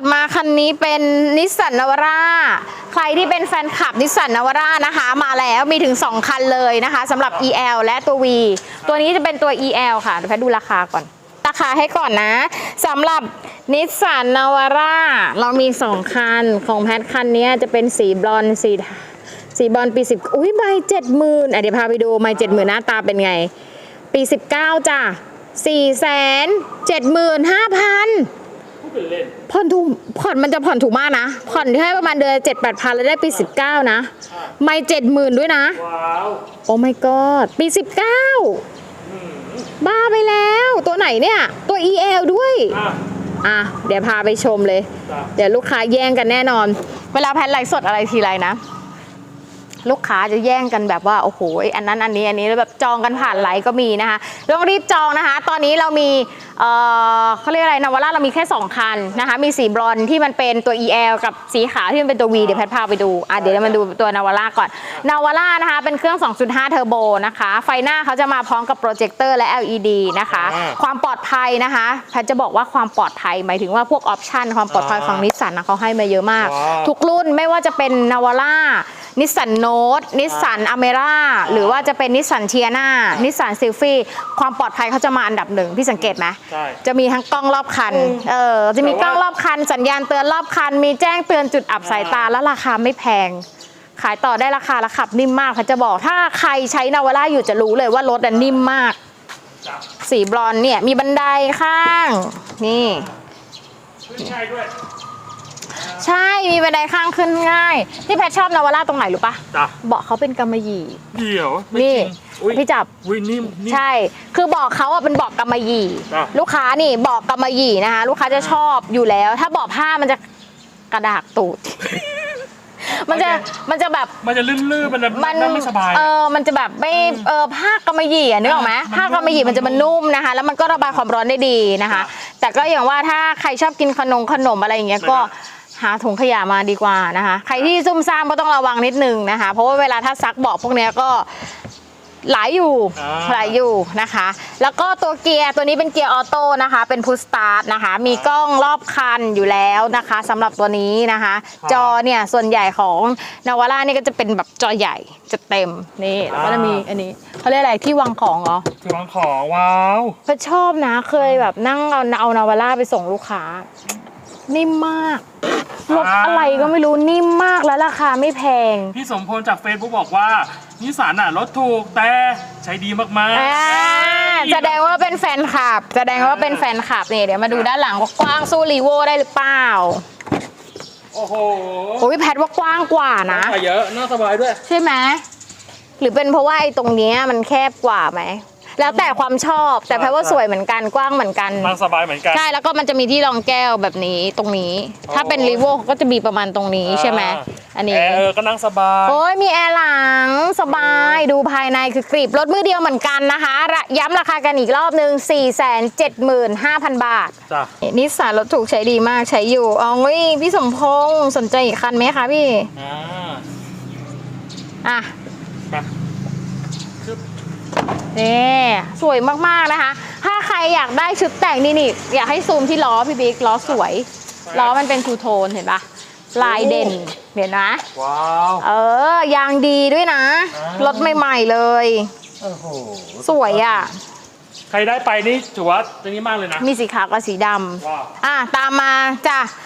ดมาคันนี้เป็นนิสสันนวาร่าใครที่เป็นแฟนคลับนิสสันนวาร่านะคะมาแล้วมีถึง 2 คันเลยนะคะสำหรับ EL และตัว V ตัวนี้จะเป็นตัว EL ค่ะเดี๋ยวแพทดูราคาก่อน ราคาให้ก่อนนะสำหรับนิสสันนวาร่าเรามี 2 คัน ของแพทคันนี้จะเป็นสีบลอนด์สีสีบอลปีสิบอุ้ยไม่เจ็ดหมื่นเดี๋ยวพาไปดูไม่เจ็ดหมื่นหน้าตาเป็นไง ปีสิบเก้าจ้ะสี่แสนเจ็ดหมื่นห้าพัน เป็นเล่นผ่อนถูกผ่อนมันจะผ่อนถูกมากนะ ผ่อนแค่ประมาณเดือนเจ็ดแปดพันแล้วได้ปีสิบเก้านะ ไม่เจ็ดหมื่นด้วยนะ ว้าวโอ้ my god ปีสิบเก้าบ้าไปแล้ว ตัวไหนเนี่ย ตัว EL ด้วย อะอะ เดี๋ยวพาไปชมเลย จ้ะ เดี๋ยวลูกค้าแย่งกันแน่นอน เวลาแพนไลฟ์สดอะไรทีไรนะ ลูกค้าจะแย่งกันแบบว่าโอ้โหอันนั้นอันนี้อันนี้แล้วแบบจองกันผ่านไลฟ์ก็มีนะคะต้องรีบจองนะคะ ตอนนี้เรามีเอ่อเขาเรียกอะไรนาวาร่าเรามีแค่ 2 คันนะคะ มีสีบรอนซ์ที่มันเป็นตัว EL กับสีขาวที่มันเป็นตัว V เดี๋ยวแพทพาไปดูอะเดี๋ยวเรามาดูตัวนาวาร่าก่อนนาวาร่านะคะเป็นเครื่อง 2.5 เทอร์โบนะคะ ไฟหน้าเขาจะมาพร้อมกับโปรเจคเตอร์และ LED นะคะอ่าความปลอดภัยนะคะแพทจะบอกว่าความปลอดภัยหมายถึงว่าพวกออปชันความปลอดภัยของนิสสันนะเขาให้มาเยอะมากว้าวทุกรุ่นไม่ว่าจะเป็นนาวาร่า นิสสันโนตนิสสันอเมร่าหรือว่าจะเป็นนิสสันเทียนานิสสันซิลฟี่ความปลอดภัยเขาจะมาอันดับหนึ่งพี่สังเกตไหมใช่จะมีทั้งกล้องรอบคันอืมเออจะมีแต่กว่าล้องรอบคัน สัญญาณเตือนรอบคัน มีแจ้งเตือนจุดอับสายตาและราคาไม่แพง ขายต่อได้ราคาและขับนิ่มมากเขาจะบอกถ้าใครใช้นาวาร่าอยู่จะรู้เลยว่ารถอะนิ่มมากจ้ะสีบรอนซ์เนี่ยมีบันไดข้าง นี่ ขึ้นง่ายด้วย ใช่มีบันไดข้างขึ้นง่ายที่แพทชอบนาวาร่าตรงไหนรู้ปะจ้ะเบาะเขาเป็นกำมะหยี่ เดี๋ยวไม่นี่จริงอุ้ยพี่จับ อุ้ยนิ่มนิ่ม ใช่ คือเบอกเขาอะเป็นเบอกกำมะหยี่ อะ ลูกค้านี่เบอกกำมะหยี่นะคะ ลูกค้าจะชอบอยู่แล้ว ถ้าเบอกผ้ามันจะกระดากตูด มันจะมันจะแบบมันจะลื่นๆมันจะมันนั่งไม่สบาย เออมันจะแบบไม่เออผ้ากำมะหยี่อะนึกออกไหมมันผ้ากำมะหยี่มันจะมันนุ่มนะคะ แล้วมันก็ระบายความร้อนได้ดีนะคะแต่ก็อย่างว่าถ้าใครชอบกินขนมขนมอะไรอย่างเงี้ยก็ หาถุงขยะมาดีกว่านะคะ ใครที่ซุ่มซ่ามก็ต้องระวังนิดนึงนะคะ เพราะว่าเวลาถ้าซักเบาะพวกเนี้ยก็หลายอยู่อ่าหลายอยู่นะคะ แล้วก็ตัวเกียร์ตัวนี้เป็นเกียร์ออโต้นะคะ เป็นพุชสตาร์ทนะคะ มีกล้องรอบคันอยู่แล้วนะคะสำหรับตัวนี้นะคะ จอเนี่ยส่วนใหญ่ของนาวาร่านี่ก็จะเป็นแบบจอใหญ่จะเต็มนี่แล้วก็จะมีอันนี้เขาเรียกอะไรที่วางของเหรอถือวางของว้าวก็ชอบนะเคยแบบนั่งเอาเอานาวาร่าไปส่งลูกค้า นิ่มมากรถอะไรก็ไม่รู้นิ่มมากแล้วราคาไม่แพง พี่สมพลจาก Facebook บอกว่านิสสันอะรถถูกแต่ใช้ดีมากอ่าแสดงว่าเป็นแฟนคลับ แสดงว่าเป็นแฟนคลับนี่เดี๋ยวมาดูด้านหลังว่ากว้างสู้รีโวได้หรือเปล่าโอ้โหโอ้ยแพทว่ากว้างกว่านะน่าเยอะน่าสบายด้วย ใช่ไหมหรือเป็นเพราะว่าไอ้ตรงเนี้ยมันแคบกว่าไหม แล้วแต่ความชอบ แต่แพทว่าสวยเหมือนกันกว้างเหมือนกัน นั่งสบายเหมือนกัน ใช่แล้วก็มันจะมีที่รองแก้วแบบนี้ตรงนี้ ถ้าเป็นรีโวก็จะมีประมาณตรงนี้ใช่ไหมอันนี้แร์เออก็นั่งสบายโอ้ยมีแอร์หลังสบายดูภายในคือกรีบรถมือเดียวเหมือนกันนะคะระย้ำราคากันอีกรอบหนึ่ง475,000 บาทจ้ะนิสสันรถถูกใช้ดีมากใช้อยู่อ๋อเฮ้ยพี่สมพงษ์สนใจอีกคันไหมคะพี่อ่าอะไปคือ นี่สวยมากๆนะคะ ถ้าใครอยากได้ชุดแต่งนี่นี่อยากให้ซูมที่ล้อพี่บิ๊กล้อสวยล้อมันเป็นทูโทนเห็นปะลายเด่นเห็นนะว้าวเออยางดีด้วยนะอ่ารถใหม่ๆเลยโอ้โหสวยอะใครได้ไปนี่ถือว่าตัวนี้มากเลยนะ มีสีขาวกับสีดว้าวำอะตามมาจ้ะ